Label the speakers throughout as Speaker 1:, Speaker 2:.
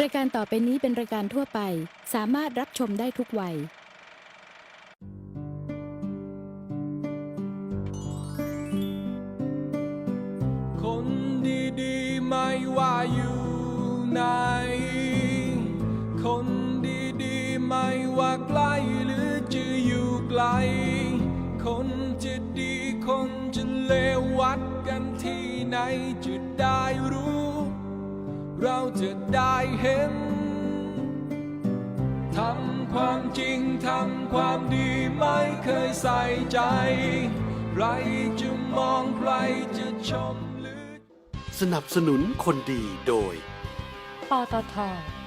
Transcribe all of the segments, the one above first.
Speaker 1: รายการต่อไปนี้เป็นรายการทั่วไป สามารถรับชมได้ทุกวัย
Speaker 2: คนดีๆ ไม่ว่าอยู่ไหน คนดีๆ ไม่ว่าใกล้หรือจะอยู่ไกล คนจะดีคนจะเลววัดกันที่ไหนจะได้รู้ เราจะได้เห็น ทำความจริง ทำความดีไม่เคยใส่ใจ ใครจะมองใครจะชมหรือ
Speaker 3: สนับสนุนคนดีโดย
Speaker 4: ปตท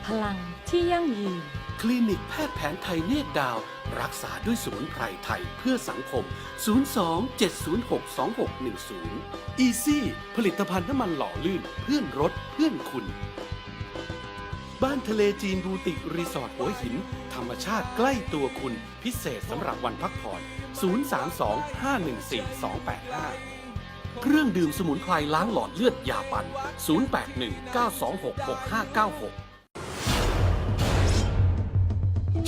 Speaker 4: พลังที่ยั่งยืน
Speaker 3: คลินิกแพทย์แผนไทยเนตรดาว รักษาด้วยสมุนไพรไทยเพื่อสังคม 02-706-2610 Easy ผลิตภัณฑ์น้ำมันหล่อลื่น เพื่อนรถเพื่อนคุณ บ้านทะเลจีนบูติกรีสอร์ทหัวหิน ธรรมชาติใกล้ตัวคุณ พิเศษสำหรับวันพักผ่อน 032-514-285เครื่องดื่มสมุนไพรล้างหลอดเลือดยาปัน 081-926-6596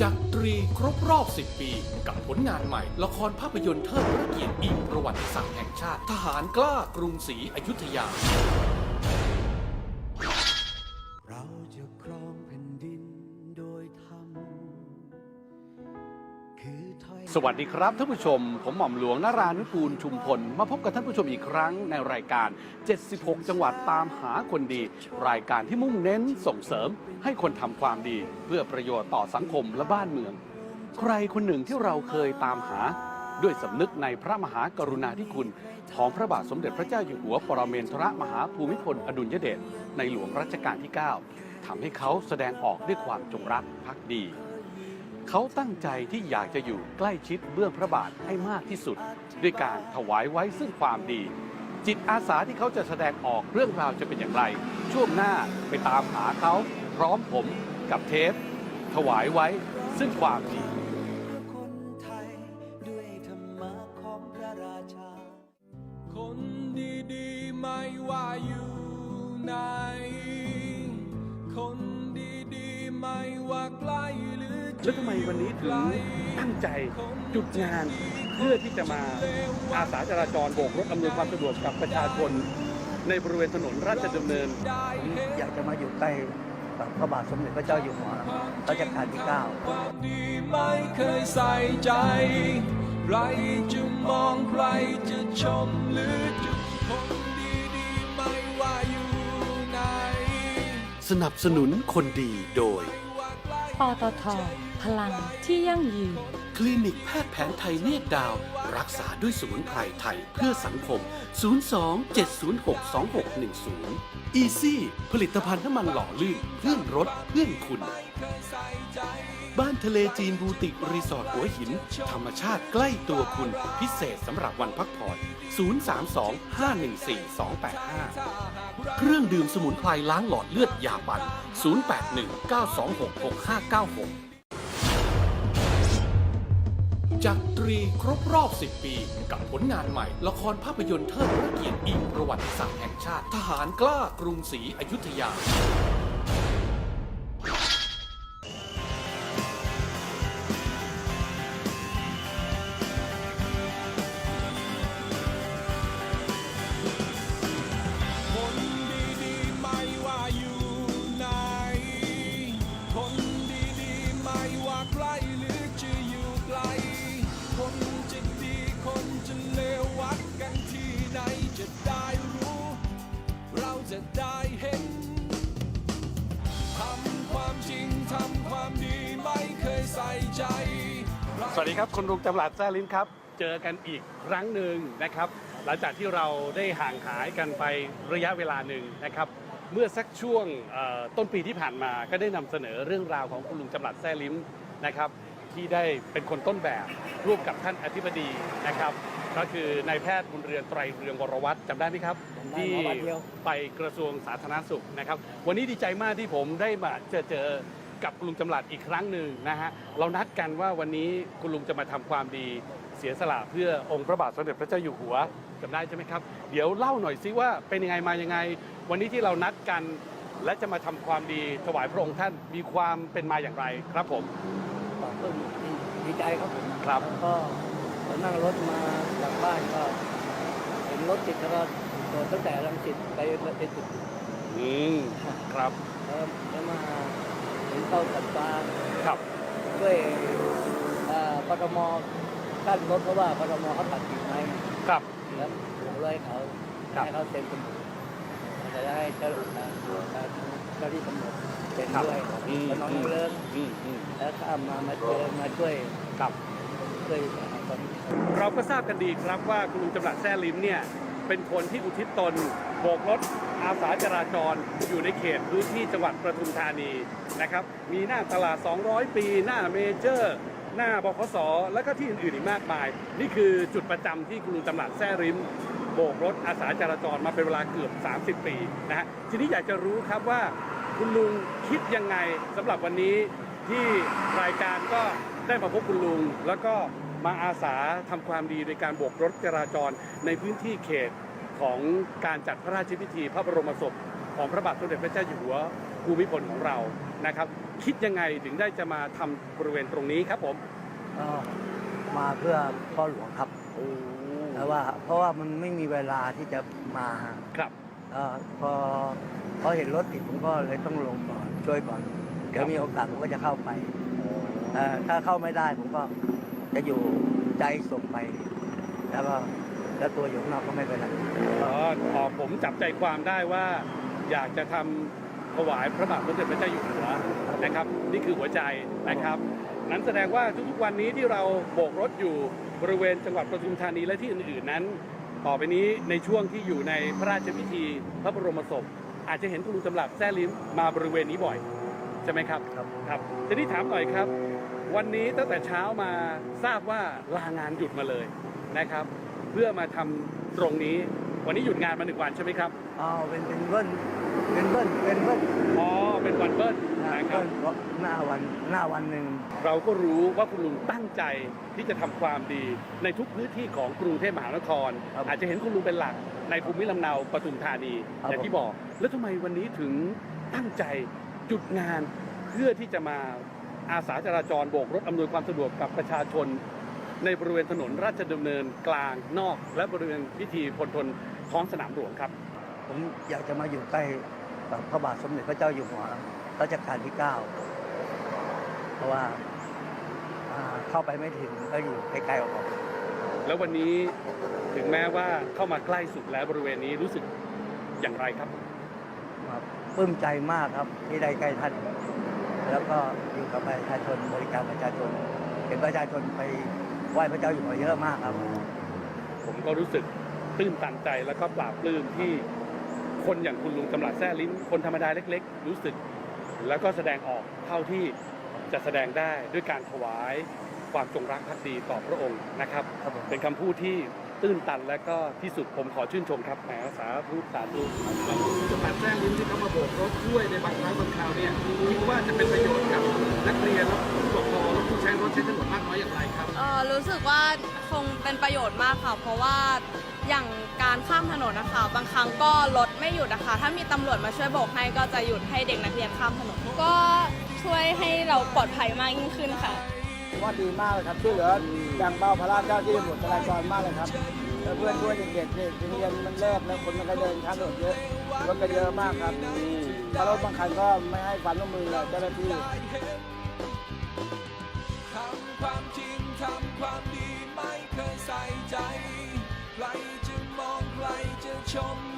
Speaker 3: จักตรีครบรอบ 10 ปี กับผลงานใหม่ ละครภาพยนตร์เทิดพระเกียรติอิงประวัติศาสตร์แห่งชาติ ทหารกล้ากรุงศรีอยุธยา สวัสดีครับท่านผู้ชม ผมหม่อมหลวงนารานุกูลชุมพล มาพบกับท่านผู้ชมอีกครั้งในรายการ 76 จังหวัดตามหาคนดี รายการที่มุ่งเน้นส่งเสริมให้คนทำความดี เพื่อประโยชน์ต่อสังคมและบ้านเมือง ใครคนหนึ่งที่เราเคยตามหา ด้วยสำนึกในพระมหากรุณาธิคุณ ของพระบาทสมเด็จพระเจ้าอยู่หัวปรเมนทรมหาภูมิพลอดุลยเดชในหลวงรัชกาลที่ 9ทำให้เขาแสดงออกด้วยความจงรักภักดี เขาตั้งใจที่อยากจะอยู่ใกล้ชิดเบื้องพระบาทให้มากที่สุด ด้วยการถวายไว้ซึ่งความดี จิตอาสาที่เขาจะแสดงออกเรื่องราวจะเป็นอย่างไร ช่วงหน้าไปตามหาเขาพร้อมผมกับเทป ถวายไว้ซึ่งความดี
Speaker 5: คนดี
Speaker 2: ๆไม่ว่าอยู่ไหน
Speaker 6: แล้วทำไมวันนี้ถึงตั้งใจจุดงานเพื่อที่จะมาอาสาจราจรโบกรถอำนวยความสะดวกกับประชาชน ในบริเวณถนนราชดำเนิน
Speaker 7: อยากจะมาอยู่ใกล้กับพระบาทสมเด็จพระเจ้าอยู่หัวรัชกาลที่9
Speaker 2: ความดีไม่เคยใส่ใจ ใครจะมองใครจะชมหรือจุดคนดีๆไม่ว่าอยู่ไหน
Speaker 3: สนับสนุนคนดีโดย
Speaker 4: ปตท พลังที่ยั่งยืน
Speaker 3: คลินิกแพทย์แผนไทยเนตรดาว รักษาด้วยสมุนไพรไทยเพื่อสังคม 02-706-2610 Easy ผลิตภัณฑ์น้ำมันหล่อลื่นเพื่อนรถเพื่อนคุณ ทะเลจีนบูติกรีสอร์ทหัวหิน ธรรมชาติใกล้ตัวคุณพิเศษสำหรับวันพักผ่อน 032-514-285 เครื่องดื่มสมุนไพรล้างหลอดเลือดยาปัน 081-926-6596จากตรีครบรอบ 10 ปี กับผลงานใหม่ ละครภาพยนตร์เทิดพระเกียรติอิงประวัติศาสตร์แห่งชาติ ทหารกล้ากรุงศรีอยุธยา
Speaker 2: จะได้เห็น ทำความจริง ทำความดีไม่เคยใส่ใจ
Speaker 6: สวัสดีครับคุณลุงจำหลัดแซ่ลิ้มครับ เจอกันอีกครั้งหนึ่งนะครับ หลังจากที่เราได้ห่างหายกันไประยะเวลาหนึ่งนะครับ เมื่อสักช่วงเอ่อต้นปีที่ผ่านมาก็ได้นำเสนอเรื่องราวของคุณลุงจำหลัดแซ่ลิ้มนะครับ ที่ได้เป็นคนต้นแบบร่วมกับท่านอธิบดีนะครับ ก็คือนายแพทย์บุญเรือนไตรเรืองวรวัตรจำได้ไหมครับ
Speaker 7: จำได้
Speaker 6: ที่
Speaker 7: หมอวันเดียว
Speaker 6: ไปกระทรวงสาธารณสุขนะครับ วันนี้ดีใจมากที่ผมได้มาเจอเจอกับคุณลุงจำหลัดอีกครั้งหนึ่งนะฮะเรานัดกันว่าวันนี้คุณลุงจะมาทำความดีเสียสละเพื่อองค์พระบาทสมเด็จพระเจ้าอยู่หัวจำได้ใช่ไหมครับ เดี๋ยวเล่าหน่อยซิว่าเป็นยังไงมายังไง วันนี้ที่เรานัดกัน และจะมาทำความดีถวายพระองค์ท่านมีความเป็นมาอย่างไรครับผม
Speaker 7: ปลาปลื้มดีดีใจครับผม
Speaker 6: ครับ
Speaker 7: แล้วก็ พอนั่งรถมาจากบ้านก็เห็นรถติดแล้วก็โดนตั้งแต่รังสิตไปไปจุด
Speaker 6: อืมครับ
Speaker 7: แล้วแล้วมาเห็นเข้าสันฟ้า
Speaker 6: ครับ
Speaker 7: ด้วยเอ่อกทมกั้นรถเพราะว่ากทมเขาตัดกิ่งไม้
Speaker 6: ครับ
Speaker 7: แล้วผมเลยให้เขา
Speaker 6: ครับ
Speaker 7: ให้เขาเซ็นสมุดแต่จะให้เจ้าเอ่อเจ้าที่ตำรวจเซ็น
Speaker 6: ครับ
Speaker 7: ด้วย
Speaker 6: อืม
Speaker 7: แล้วน้องเลิศ
Speaker 6: อืมอืม
Speaker 7: แล้วข้ามมามาช่วยมาช่วย
Speaker 6: ครับ
Speaker 7: ช่วยคน
Speaker 6: เราก็ทราบกันดีครับว่าคุณลุงจำรัดแซ่ลิมเนี่ยเป็นคนที่อุทิศตนโบกรถอาสาจราจรอยู่ในเขตพื้นที่จังหวัดประทุมธานีนะครับ มีหน้าตลาด 200 ปี หน้าเมเจอร์ หน้าบขสแล้วก็ที่อื่นๆอีกมากมาย นี่คือจุดประจำที่คุณลุงจำรัดแซ่ริมโบกรถอาสาจราจรมาเป็นเวลาเกือบ 30 ปีนะฮะทีนี้อยากจะรู้ครับว่าคุณลุงคิดยังไงสำหรับวันนี้ที่รายการก็ได้มาพบคุณลุงแล้วก็ มาอาสาทำความดีในการโบกรถจราจรในพื้นที่เขตของการจัดพระราชพิธีพระบรมศพของพระบาทสมเด็จพระเจ้าอยู่หัวภูมิพลของเรานะครับ คิดยังไงถึงได้จะมาทำบริเวณตรงนี้ครับผม
Speaker 7: ก็มาเพื่อพ่อหลวงครับเพราะว่าเพราะว่ามันไม่มีเวลาที่จะมา
Speaker 6: ครับ
Speaker 7: เอ่อพอพอเห็นรถติดผมก็เลยต้องลงก่อนช่วยก่อนเดี๋ยวมีโอกาสผมก็จะเข้าไปเอ่อถ้าเข้าไม่ได้ผมก็ จะอยู่ใจส่งไป แล้วก็แล้วตัวอยู่ข้างนอกก็ไม่เป็นไร
Speaker 6: อ๋ออ๋อผมจับใจความได้ว่าอยากจะทำถวายพระบาทสมเด็จพระเจ้าอยู่หัวนะครับ นี่คือหัวใจนะครับนั้นแสดงว่าทุกๆวันนี้ที่เราโบกรถอยู่บริเวณจังหวัดปทุมธานีและที่อื่นๆนั้น ต่อไปนี้ในช่วงที่อยู่ในพระราชพิธีพระบรมศพ อาจจะเห็นคุณลุงจำหลับแซ่ลิ้มมาบริเวณนี้บ่อย ใช่ไหมครับ
Speaker 7: ครับ
Speaker 6: ครับทีนี้ถามหน่อยครับ วันนี้ตั้งแต่เช้ามาทราบว่าลางานหยุดมาเลยนะครับ เพื่อมาทำตรงนี้ วันนี้หยุดงานมาหนึ่งวันใช่ไหมครับ
Speaker 7: อ๋อเป็นเป็นเบิ้ลเป็นเบิ้ลเป็นเบิ้ล
Speaker 6: อ๋อเป็นวันเบิ้ล
Speaker 7: นะ
Speaker 6: นะค
Speaker 7: เบิ้
Speaker 6: รับ
Speaker 7: ลเพราะหน้าวันหน้าวันหนึ่ง
Speaker 6: เราก็รู้ว่าคุณลุงตั้งใจที่จะทำความดีในทุกพื้นที่ของกรุงเทพมหานคร
Speaker 7: ครับ
Speaker 6: อาจจะเห็นคุณลุงเป็นหลักในภูมิลำเนาปทุมธานี
Speaker 7: ครับ
Speaker 6: อย่างที่บอก แล้วทำไมวันนี้ถึงตั้งใจจุดงานเพื่อที่จะมา อาสาจราจรโบกรถอำนวยความสะดวกกับประชาชน ในบริเวณถนนราชดำเนินกลางนอก และบริเวณพิธีพลทนท้องสนามหลวงครับ
Speaker 7: ผมอยากจะมาอยู่ใกล้กับพระบาทสมเด็จพระเจ้าอยู่หัวรัชกาลที่เก้าเพราะว่าอ่าเข้าไปไม่ถึงก็อยู่ใกล้ๆออก
Speaker 6: แล้ววันนี้ถึงแม้ว่าเข้ามาใกล้สุดแล้วบริเวณนี้รู้สึกอย่างไรครับ
Speaker 7: มาปลื้มใจมากครับที่ได้ใกล้ท่าน แล้วก็อยู่กับประชาชนบริการประชาชนเห็นประชาชนไปไหว้พระเจ้าอยู่หัวเยอะมากครับ
Speaker 6: ผมก็รู้สึกตื้นตันใจแล้วก็ปลาบปลื้มที่คนอย่างคุณลุงกำลัดแซ่ลิ้มคนธรรมดาเล็ก ๆ รู้สึก แล้วก็แสดงออกเท่าที่จะแสดงได้ด้วยการถวายความจงรักภักดีต่อพระองค์นะครับ
Speaker 7: ครับผม
Speaker 6: เป็นคำพูดที่ ตื้นตันและก็ที่สุดผมขอชื่นชมครับแหมสาธุสาธุแล้วคุณลุงกำลัดแซ่ลิ้มที่เขามาโบกรถช่วยในบางครั้งบางคราวเนี่ยคิดว่าจะเป็นประโยชน์กับนักเรียนและผู้ปกครองและผู้ใช้รถใช้ถนนมากน้อยอย่างไรครับ
Speaker 8: เอ่อรู้สึกว่าคงเป็นประโยชน์มากค่ะ เพราะว่าอย่างการข้ามถนนนะคะบางครั้งก็รถไม่หยุดนะคะ ถ้ามีตำรวจมาช่วยโบกให้ก็จะหยุดให้เด็กนักเรียนข้ามถนนก็ช่วยให้เราปลอดภัยมากยิ่งขึ้นค่ะ
Speaker 9: ว่าดีมากเลยครับช่วยเหลือแบ่งเบาภาระเจ้าที่ตำรวจจราจรมากเลยครับแล้วเพื่อนด้วยเด็กๆเนี่ยเรียนมันเลิกแล้วคนมันก็เดินข้ามถนนเยอะรถก็เยอะมากครับถ้ารถบางคันก็ไม่ให้ความร่วมมือเจ้าหน้าที่
Speaker 2: ทำความจริงทำความดีไม่เคยใส่ใจ ใครจะมองใครจะชม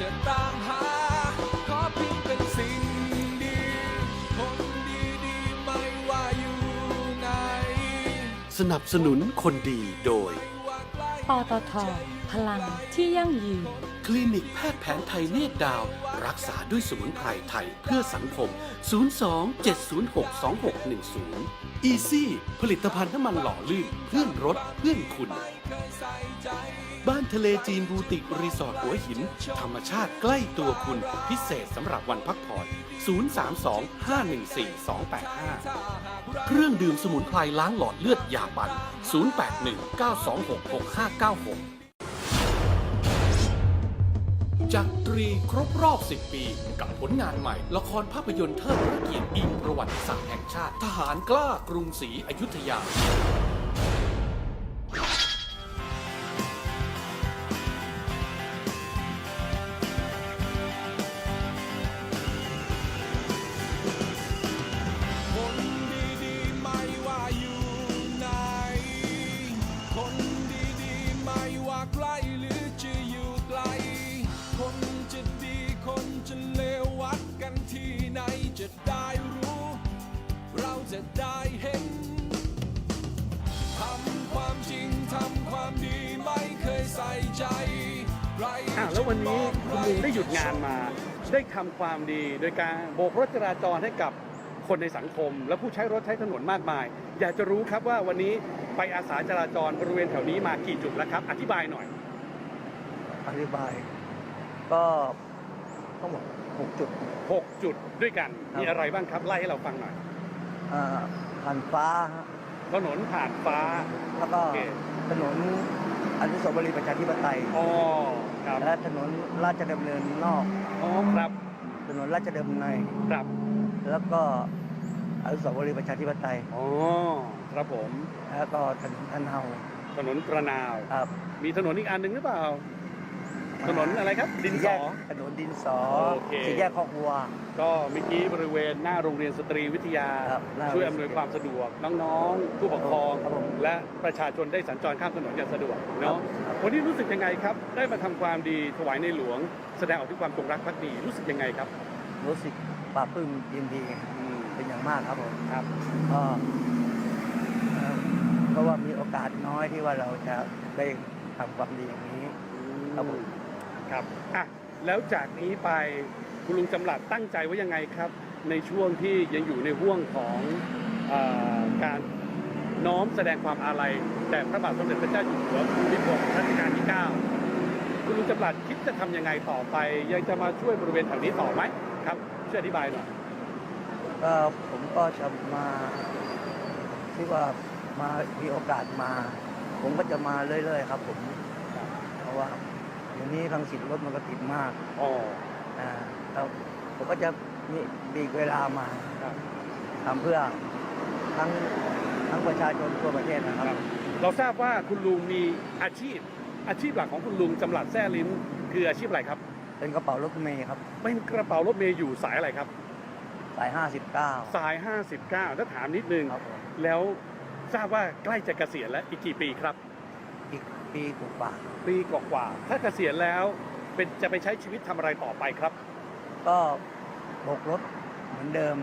Speaker 2: จะตามหา ขอเพียงเป็นสิ่งดี คนดีๆไม่ว่าอยู่ไหน
Speaker 3: สนับสนุนคนดีโดย
Speaker 4: ปตท พลังที่ยั่งยืน
Speaker 3: คลินิกแพทย์แผนไทยเนตรดาว รักษาด้วยสมุนไพรไทยเพื่อสังคม 02-706-2610 Easy ผลิตภัณฑ์น้ำมันหล่อลื่นเพื่อนรถเพื่อนคุณ บ้านทะเลจีนบูติกรีสอร์ทหัวหิน ธรรมชาติใกล้ตัวคุณ พิเศษสำหรับวันพักผ่อน 032-514-285 เครื่องดื่มสมุนไพรล้างหลอดเลือดยาปัน 081-926-6596จากตรีครบรอบ 10 ปี กับผลงานใหม่ ละครภาพยนตร์เทิดพระเกียรติอิงประวัติศาสตร์แห่งชาติ ทหารกล้ากรุงศรีอยุธยา
Speaker 2: จะได้เห็นทำความจริงทำความดีไม่เคยใส่ใจใคร
Speaker 6: อะแล้ววันนี้คุณลุงได้หยุดงานมา ได้ทำความดีโดยการโบกรถจราจรให้กับคนในสังคม และผู้ใช้รถใช้ถนนมากมาย อยากจะรู้ครับว่าวันนี้ไปอาสาจราจรบริเวณแถวนี้มากี่จุดแล้วครับ อธิบายหน่อย
Speaker 7: อธิบาย ก็ต้องบอกหกจุด
Speaker 6: 6 จุดด้วยกัน มีอะไรบ้างครับไล่ให้เราฟังหน่อย
Speaker 7: อ่าผ่านฟ้าฮะ
Speaker 6: ถนนผ่านฟ้า
Speaker 7: แล้วก็
Speaker 6: โอเค
Speaker 7: ถนนอนุสาวรีย์ประชาธิปไตย
Speaker 6: อ๋อครับ
Speaker 7: และถนนราชดำเนินนอก
Speaker 6: อ๋อครับ
Speaker 7: ถนนราชดำเนิน
Speaker 6: ครับ
Speaker 7: แล้วก็อนุสาวรีย์ประชาธิปไตย
Speaker 6: อ๋อครับผม
Speaker 7: แล้วก็ถนนทันเฮา
Speaker 6: ถนนประนาว
Speaker 7: ครับ
Speaker 6: มีถนนอีกอันหนึ่งหรือเปล่า ถนนอะไรครับ ดิน
Speaker 7: สี่
Speaker 6: ส
Speaker 7: แย
Speaker 6: อ
Speaker 7: กถนนดินสอ
Speaker 6: โอเค
Speaker 7: สี่แยกคอกวัว
Speaker 6: ก็เมื่อกี้บริเวณหน้าโรงเรียนสตรีวิทยา
Speaker 7: ครับหน้า
Speaker 6: ช่วยอำนวยความสะดวก น้องๆ ผู้ปกครอง
Speaker 7: ครับผม
Speaker 6: และประชาชนได้สัญจรข้ามถนนอย่างสะดวกเนาะ
Speaker 7: ครับ
Speaker 6: วันนี้รู้สึกยังไงครับ ได้มาทำความดีถวายในหลวง แสดงออกถึงความจงรักภักดีรู้สึกยังไงครับ
Speaker 7: รู้สึกปลาบปลื้มยินดี
Speaker 6: อืม
Speaker 7: เป็นอย่างมากครับผม
Speaker 6: ครับ
Speaker 7: ก็เอ่อเพราะว่ามีโอกาสน้อยที่ว่าเราจะได้ทำความดีอย่างนี้ ครับผม
Speaker 6: ครับอะแล้วจากนี้ไปคุณลุงจำหลัดตั้งใจไว้ยังไงครับ ในช่วงที่ยังอยู่ในห่วงของเออการน้อมแสดงความอาลัยแด่พระบาทสมเด็จพระเจ้าอยู่หัวภูมิพลรัชกาลที่ 9 คุณลุงจำหลัดคิดจะทำยังไงต่อไป ยังจะมาช่วยบริเวณแถวนี้ต่อไหมครับช่วยอธิบายหน่อย
Speaker 7: ก็ผมก็จะมาที่ว่ามามีโอกาสมา ผมก็จะมาเรื่อยๆ ครับ ผมเพราะว่าเดี๋ยวนี้ทางสิทธิ์รถมันก็ติดมาก
Speaker 6: อ๋อ
Speaker 7: อ่าแล้วผมก็จะมีบีกเวลามา
Speaker 6: ครับ
Speaker 7: ทำเพื่อทั้งทั้งประชาชนทั่วประเทศนะครับ
Speaker 6: ครับเราทราบว่าคุณลุงมีอาชีพ อาชีพหลักของคุณลุงจำหลัดแซ่ลิ้นคืออาชีพอะไรครับ
Speaker 7: เป็นกระเป๋ารถเมย์ครับ
Speaker 6: เป็นกระเป๋ารถเมย์อยู่สายอะไรครับ
Speaker 7: สาย59
Speaker 6: สาย 59 ถ้าถามนิดนึง
Speaker 7: ครับผม
Speaker 6: แล้วทราบว่าใกล้จะเกษียณแล้วอีกกี่ปีครับ
Speaker 7: อีกปีกว่า
Speaker 6: ปีกว่าๆถ้าเกษียณแล้วเป็นจะไปใช้ชีวิตทำอะไรต่อไปครับ
Speaker 7: ๆก็โบกรถเหมือนเดิม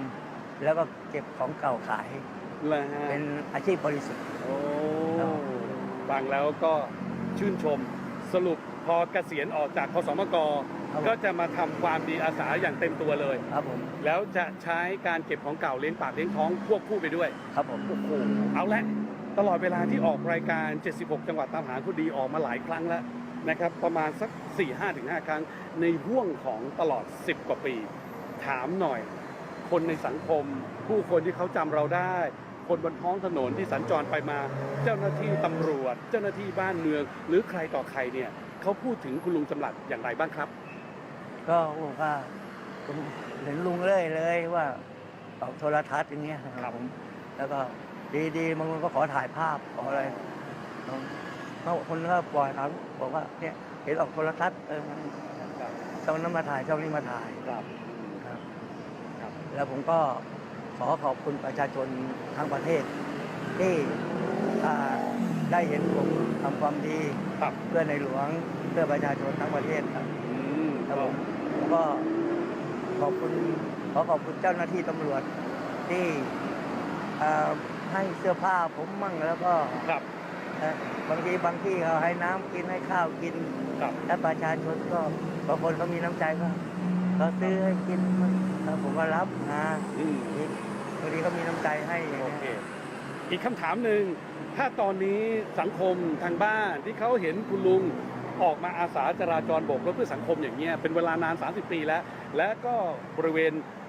Speaker 7: แล้วก็เก็บของเก่าขาย
Speaker 6: แล้วฮะ
Speaker 7: เป็นอาชีพบริสุทธิ์
Speaker 6: โอ้
Speaker 7: ครับ
Speaker 6: ฟังแล้วก็ชื่นชมสรุปพอเกษียณออกจากคสมก
Speaker 7: ครับผม
Speaker 6: ก็จะมาทำความดีอาสาอย่างเต็มตัวเลย
Speaker 7: ครับผม
Speaker 6: แล้วจะใช้การเก็บของเก่าเลี้ยงปากเลี้ยงท้องควบคู่ไปด้วย
Speaker 7: ครับผม
Speaker 6: โอ้โหเอาละ ตลอดเวลาที่ออกรายการ 76 จังหวัดตามหาคนดีออกมาหลายครั้งแล้วนะครับ ประมาณสัก 4 5ถึง5ครั้ง ในห่วงของตลอด 10 กว่าปี ถามหน่อย คนในสังคม ผู้คนที่เขาจำเราได้ คนบนท้องถนนที่สัญจรไปมา เจ้าหน้าที่ตำรวจ เจ้าหน้าที่บ้านเมือง หรือใครต่อใครเนี่ยเขาพูดถึงคุณลุงจำหลัดอย่างไรบ้างครับ
Speaker 7: ก็บอกว่าผมเห็นลุงเรื่อยเลยว่าออกโทรทัศน์อย่างเงี้ย
Speaker 6: ครับ
Speaker 7: ผมแล้วก็ ดีๆบางคนก็ขอถ่ายภาพขออะไรบางคนก็ปล่อยเขาบอกว่าเนี่ยเห็นออกโทรทัศน์เออมันช่องนั้นมาถ่ายช่องนี้มาถ่าย
Speaker 6: ครับ
Speaker 7: ครับ
Speaker 6: ครับ
Speaker 7: แล้วผมก็ขอขอบคุณประชาชนทั้งประเทศ ที่อ่าได้เห็นผมทำความดี
Speaker 6: ครับ
Speaker 7: เพื่อในหลวงเพื่อประชาชนทั้งประเทศครับ
Speaker 6: อืม
Speaker 7: ครับผมแล้วก็ขอบคุณขอขอบคุณเจ้าหน้าที่ตำรวจที่อ่า ให้เสื้อผ้าผมมั่งแล้วก็
Speaker 6: ครับ
Speaker 7: แต่บางทีบางที่เขาให้น้ำกินให้ข้าวกิน
Speaker 6: ครับ
Speaker 7: ถ้าประชาชนก็บางคนเขามีน้ำใจก็เขาซื้อให้กินมันแล้วผมก็รับนะ
Speaker 6: อืม
Speaker 7: บางทีเขามีน้ำใจให้อย่าง
Speaker 6: โอ
Speaker 7: เงี้ย
Speaker 6: เคอีกคำถามหนึ่ง ถ้าตอนนี้สังคมทางบ้านที่เขาเห็นคุณลุงออกมาอาสาจราจรโบกรถเพื่อสังคมอย่างเงี้ยเป็นเวลานาน 30 ปีแล้ว และก็บริเวณเอ่อ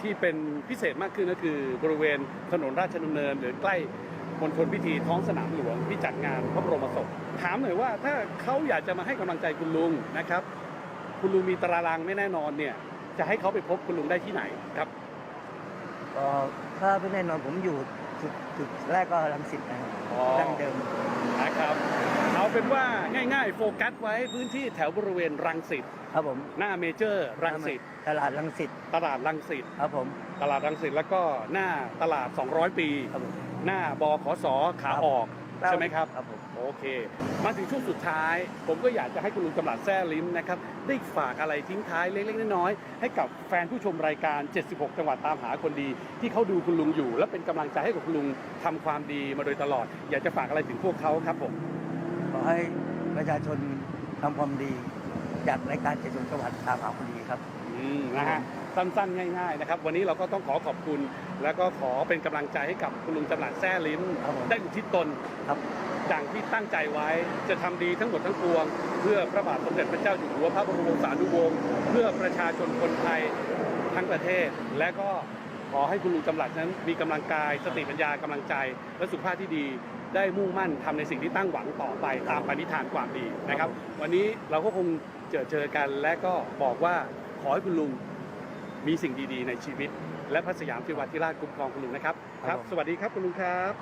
Speaker 6: ที่เป็นพิเศษมากขึ้นก็คือบริเวณถนนราชดำเนิน หรือใกล้มณฑลพิธีท้องสนามหลวงที่จัดงานพระบรมศพถามหน่อยว่าถ้าเขาอยากจะมาให้กำลังใจคุณลุงนะครับ คุณลุงมีตารางไม่แน่นอนเนี่ย จะให้เขาไปพบคุณลุงได้ที่ไหนครับ
Speaker 7: ก็ถ้าเป็นแน่นอนผมอยู่จุดจุดแรกก็ลังสิตนะครับ
Speaker 6: อ๋อ
Speaker 7: ดั้งเดิม
Speaker 6: นะครับ เอาเป็นว่าง่ายๆ โฟกัสไว้พื้นที่แถวบริเวณรังสิต
Speaker 7: ครับผม
Speaker 6: หน้าเมเจอร์รังสิต
Speaker 7: ตลาดลังสิต
Speaker 6: ตลาดรังสิต
Speaker 7: ครับผม
Speaker 6: ตลาดรังสิตแล้วก็หน้าตลาด 200 ปี
Speaker 7: ครับผม
Speaker 6: หน้าบขสขาออก ใช่ไหมครับ
Speaker 7: ครับผม
Speaker 6: โอเค มาถึงช่วงสุดท้าย ผมก็อยากจะให้คุณลุงจำหลัดแซ่ลิ้มนะครับ ได้ฝากอะไรทิ้งท้ายเล็กๆน้อยๆให้กับแฟนผู้ชมรายการ 76 จังหวัดตามหาคนดี ที่เขาดูคุณลุงอยู่ และเป็นกำลังใจให้กับคุณลุงทำความดีมาโดยตลอด อยากจะฝากอะไรถึงพวกเขาครับผม
Speaker 7: ข อให้ประชาชนทำความดีจากรายการเจ็ดสจังหวัดตามหาคนดีครับ
Speaker 6: อืมนะฮะสั้นๆ ง่ายๆนะครับ วันนี้เราก็ต้องขอขอบคุณ แล้วก็ขอเป็นกำลังใจให้กับคุณลุงจำหลัดแซ่ลิ้ม
Speaker 7: ครับผม
Speaker 6: ได้อุทิศตน
Speaker 7: ครับ
Speaker 6: ดังที่ตั้งใจไว้จะทำดีทั้งหมดทั้งปวง เพื่อพระบาทสมเด็จพระเจ้าอยู่หัวพระบรมวงศานุวงศ์เพื่อประชาชนคนไทยทั้งประเทศ และก็ ขอให้คุณลุงจำหลัดนั้นมีกำลังกาย สติปัญญากำลังใจ และสุขภาพที่ดี ได้มุ่งมั่นทำในสิ่งที่ตั้งหวังต่อไปตามปณิธานความดีนะครับ วันนี้เราก็คงเจอเจอกันและก็บอกว่าขอให้คุณลุงมีสิ่งดีๆ ในชีวิต และพระสยามสิวัติราชคุ้มครองคุณลุงนะครับ
Speaker 7: ครับผม
Speaker 6: สวัสดีครับคุณลุงครับ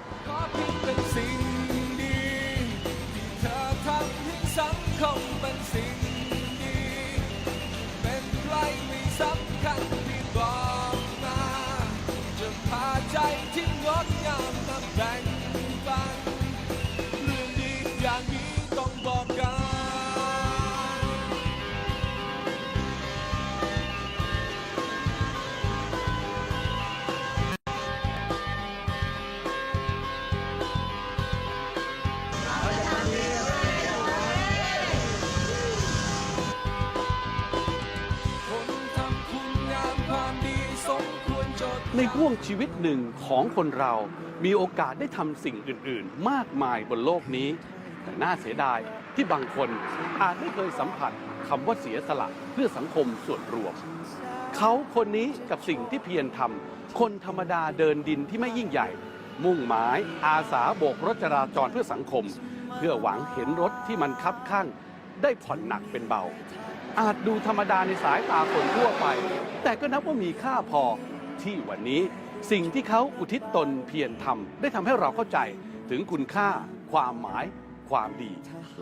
Speaker 10: ใน
Speaker 5: ห่วงชีวิตหนึ่งของคนเรา มีโอกาสได้ทำสิ่งอื่น ๆ มากมายบนโลกนี้ แต่น่าเสียดายที่บางคนอาจไม่เคยสัมผัสคำว่าเสียสละเพื่อสังคมส่วนรวม เขาคนนี้กับสิ่งที่เพียรทำคนธรรมดาเดินดินที่ไม่ยิ่งใหญ่ มุ่งหมาย อาสาโบกรถจราจรเพื่อสังคม เพื่อหวังเห็นรถที่มันคับข้างได้ผ่อนหนักเป็นเบา อาจดูธรรมดาในสายตาคนทั่วไป แต่ก็นับว่ามีค่าพอ ที่วันนี้ สิ่งที่เขาอุทิศตนเพียรทำได้ทำให้เราเข้าใจถึงคุณค่า ความหมาย ความดี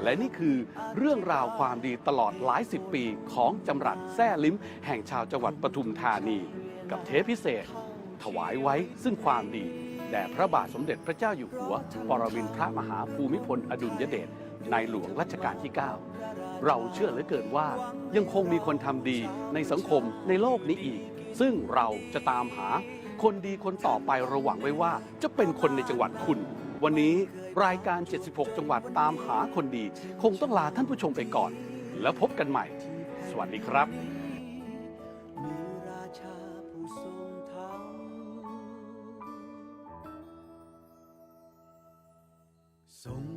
Speaker 5: และนี่คือเรื่องราวความดีตลอดหลายสิบปีของจำรัดแซ่ลิ้ม แห่งชาวจังหวัดปทุมธานี กับเทปพิเศษ ถวายไว้ซึ่งความดี แด่พระบาทสมเด็จพระเจ้าอยู่หัว ปรมินทรมหาภูมิพลอดุลยเดชในหลวงรัชกาลที่ 9 เราเชื่อเหลือเกินว่ายังคงมีคนทำดีในสังคมในโลกนี้อีก ซึ่งเราจะตามหาคนดีคนต่อไประหวังไว้ว่าจะเป็นคนในจังหวัดคุณ วันนี้รายการ 76 จังหวัดตามหาคนดี คงต้องลาท่านผู้ชมไปก่อน แล้วพบกันใหม่ สวัสดีครับ
Speaker 2: ทรง